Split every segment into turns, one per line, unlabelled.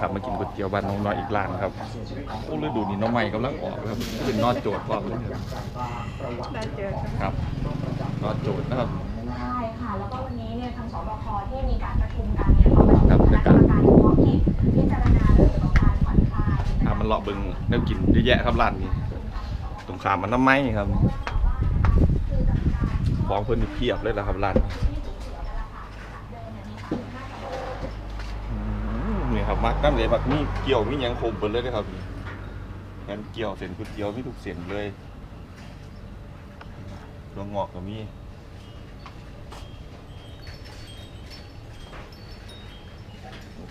ครับมากินก๋วยเตี๋ยวบ้านน้องน้อยอีกร้านครับโอ้ฤดูนี้น้องใหม่กำลังออกครับเป็นนอดโจทย์พร้อมเลยครับ
ได้เจอกัน
ครับนอดโจทย์นะครับ
ใช่ค่ะแล้วก็วันนี้เนี่ยทางสบคที่มีการประชุมกันเนี่ยเขาประชุม
ครับ
คณะกรรมการเฉพาะกิจพิจารณาเรื่องเกี่ยวกับการผ่อนคลาย
อ่ามันเลาะเบิงแนวกินเยอะแยะครับร้านนี้ตรงขามมันน้ำไม้ครับของเพิ่นนี่เพียบเลยนะครับร้านนี้อืมนี่ ครับมักน้ำเลยมักมีเกี่ยวมีหยังครบเบิดเลยนะครับนี่งั้นเกี่ยวเส้นก๋วยเตี๋ยวมีทุกเส้นเลยตัวงอกก็มี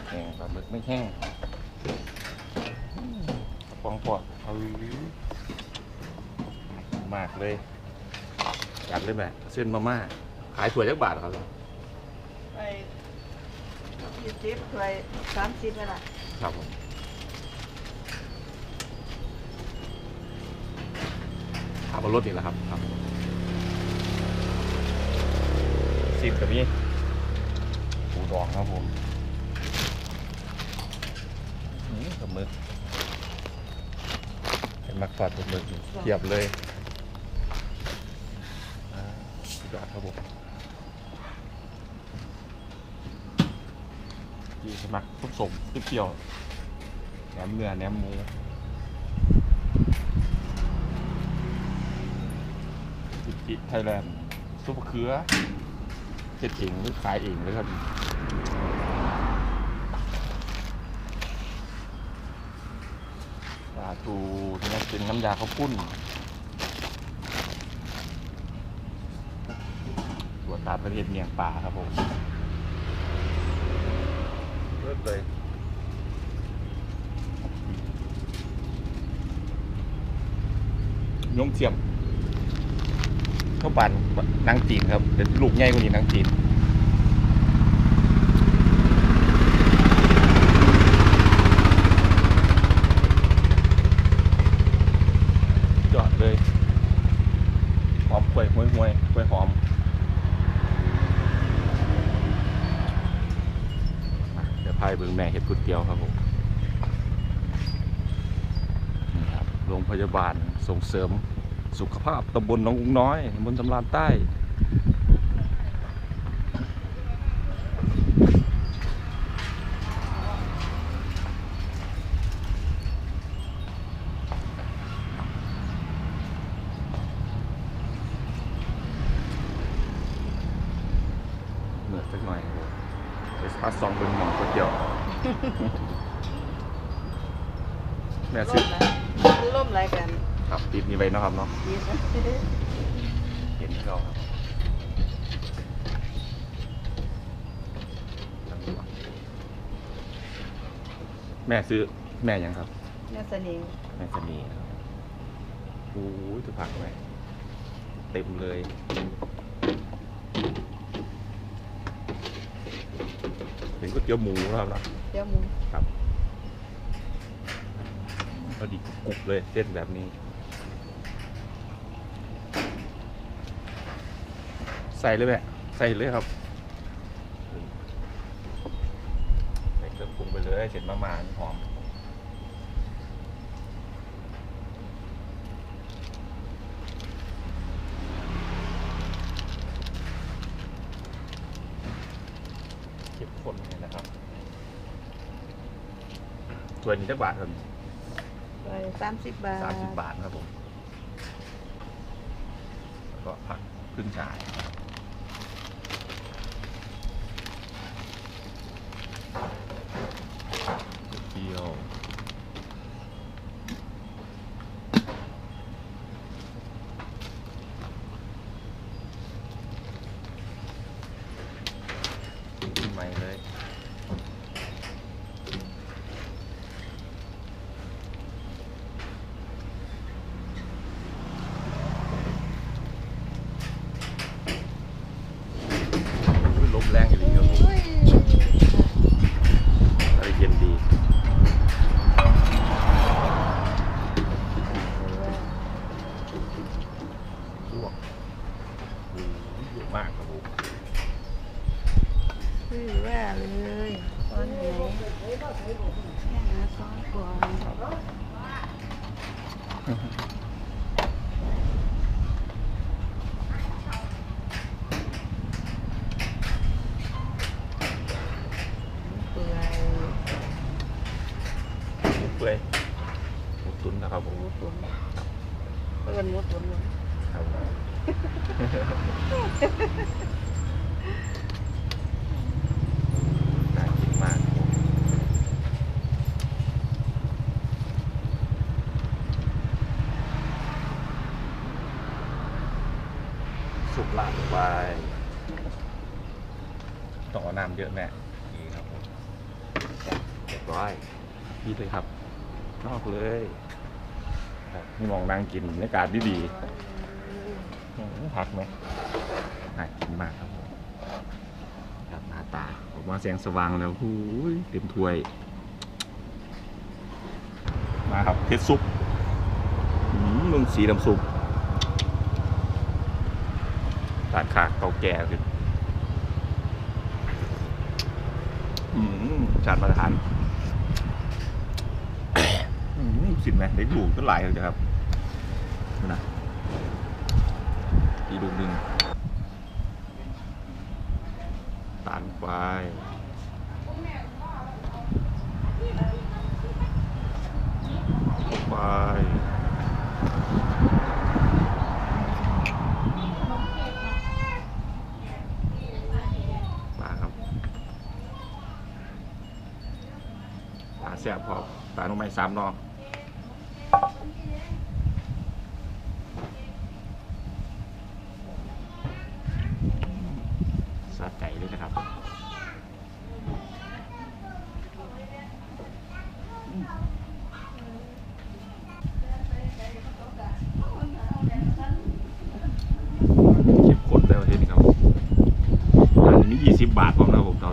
แห้งปลาหมึกไม่แห้งฟองปอดเอามากเลยจัดเลยแม่เส้นมาม่าขายถั่วยักบาทครับ
ไป ยี่สิบไปสามสิบนั่นแหละ
ครับผมขับรถนี่แหละครับครับสิบกับนี่ปูดองครับผมนี่กับมึกเห็นมักทอดกับมึกนี่เทียบเลยอ่าสุดยอดครับผม ดีสมักทุกสมทุกเกี่ยวแหนมเนื้อแหนมหมูจิจิไทยแลนด์ซุปมะเขือเจ็ดเองหรือขายเองเลยครับปลาทูนี่เป็นน้ำยาข้าวปุ้นตัวตาประเทศเมียงปลาครับผม เลย ยงเทียมข้าปั่นนางจีนครับเป็นลูกใหญ่กว่านี้นางจีนจอดเลยหอมกล้วยห้วยห้วยกล้วยหอมอะ เดี๋ยวพายเบิ่งแม่เห็ดก๋วยเตียวครับผมนี่ครับโรงพยาบาลส่งเสริมสุขภาพตำบลหนองอุ้งน้อยตำบลสำรานใต้ เหนื่อยสักหน่อยเดี๋ยวพาซองเป็นหมองก๋วยเตี๋ยว แม่
ร่
ซื้อ
มนะร่มอะไรกัน
ครับติดนี่ไว้เนาะครับเนาะ
ดีนะ
เห็นเราแม่ซื้อแม่ยังครับ
แม่สนิง
แม่จะมีครับโอ้ยจะผักไว้เต็มเลยเป็นก๋วยเตี๋ยวหมูนะครับนะ
เจ้าหมู
ครับพ อดีกรุบเลยเส้นแบบนี้ ใส่เลยแม่ใส่เลยครับใส่เครื่องปรุงไปเลยเสร็จมามาหอมเก็บคนเลยนะครับถ้วยนี้จะบาทครับ
ไปสามสิบบาท
30 บาทครับผม แล้วก็ผักขึ้นฉายเกี๊ยวขึ้นใหม่เลย น
เปื่อย
หมู เปื่อยหมูตุ๋นนะครับผม
หมูตุ๋นเปิ้นหมูตุ๋นเลย
ครับน่ากินมากสุกหลาดไปต้องเอาน้ำเยอะแม่นี่ครับผมเรียบร้อยพี่เลยครับ นอกเลยครับนี่มองนั่งกินบรรยากาศดีๆอืมพักไหมน่ากินมากครับผมครับหน้าตาออกมาแสงสว่างแล้วหูยเต็มถ้วย มาครับเพชรซุปอืมมึงสีน้ำซุปร้านค้าเก่าแก่คืออืมจานมาตรฐาน สินไหมได้ดูก็หลายเลยครับดูนะอีกลูกหนึ่งตานไฟเข้าไปปลาครับปลาแซ่บพอปลาลงไปสามเนอสะใจเลยนะครับ เก็บคนแล้วทีนี้ครับอันนี้ยี่สิบบาทผมนะครับผมเรา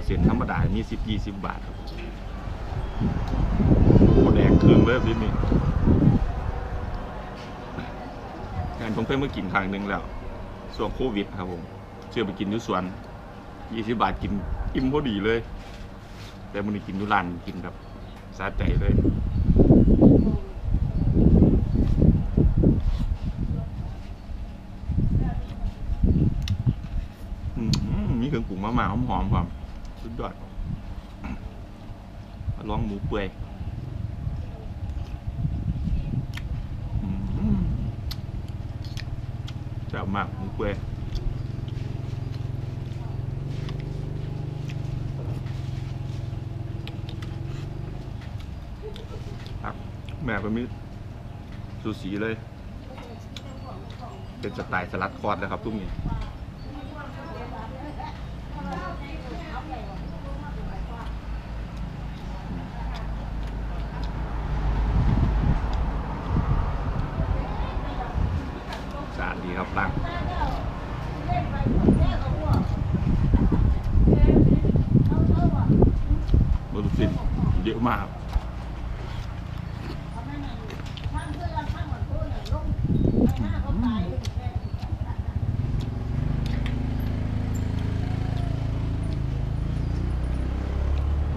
เซ็นธรรมดามีสิบยี่สิบบาทครับโอ้แดงครึ่งเลยทีนี้งานผมเคยมากินครั้งหนึ่งแล้วช่วงโควิดครับผมเชื่อไปกินยุสวนยี่สิบบาทกินอิ่มพอดีเลย แต่มันนี้กินอยุรันกินแบบสะใจเลยอืมมีเครื่องปรุงมาหมาหอมๆความสุดยอด ลองหมูเปื่อยอืมแซ่บมากหมูเปื่อยครับแม่ก็มีสูสีเลย เป็นสไตล์สลัดคอร์ดนะครับทุกนี้สะอาดดีครับล้างบรุสินเยอะ มาก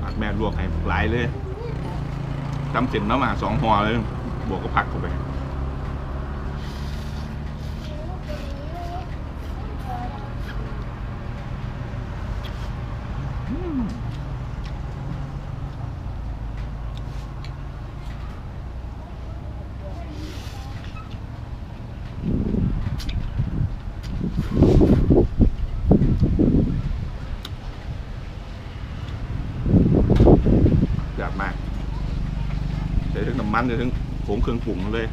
ผักแม่ลวกให้หลายเลยจำเสร็จแล้วมาสองห่อเลย บวกกับผักเข้าไป อยากมาก ใช้ทั้งน้ำมันใช้ทั้งผงเครื่องปรุงเลย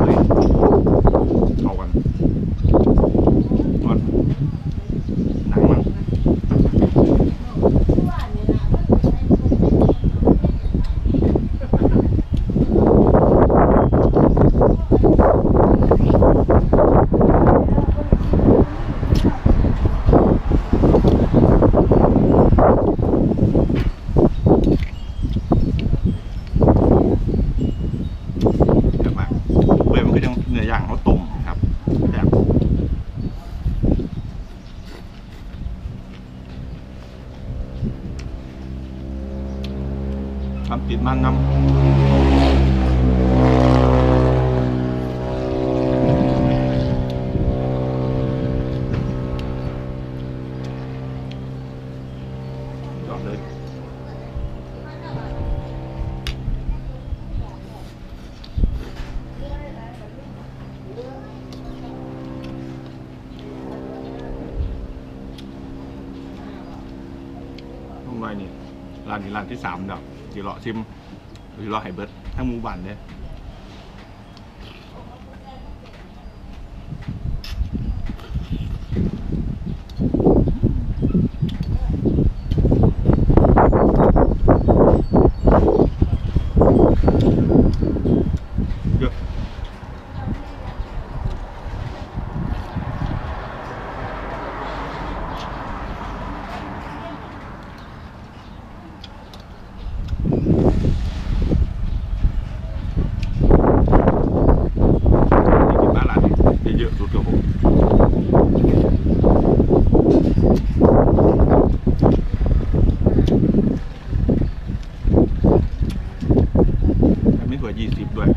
เฮ้ยเข้ากันก่อนหนังมั้ง ทำติดมันนำจอดเลยลงน้อยนี่ร้านนี้ร้านที่สามเนาะที่เลาะชิมที่เลาะไฮเบิร์ดทั้งหมู่บ้านเลยอะนี่กินบ้านร้านนี้ได้เยอะสุดกับผมแต่ไม่ถั่วยี่สิบด้วย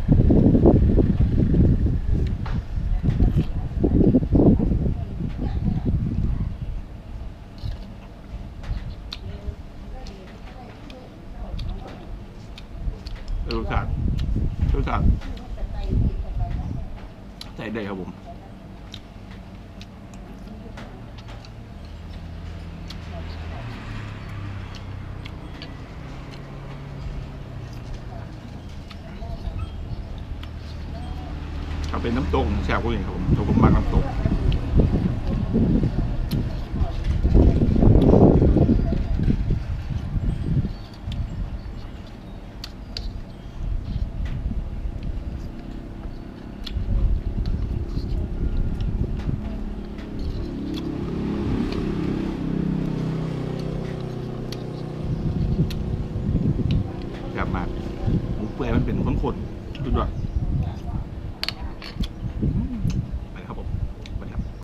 รสชาติรสชาติใส่ได้ครับผมถ้าเป็นน้ำตกแซ่บกว่านี้ครับผม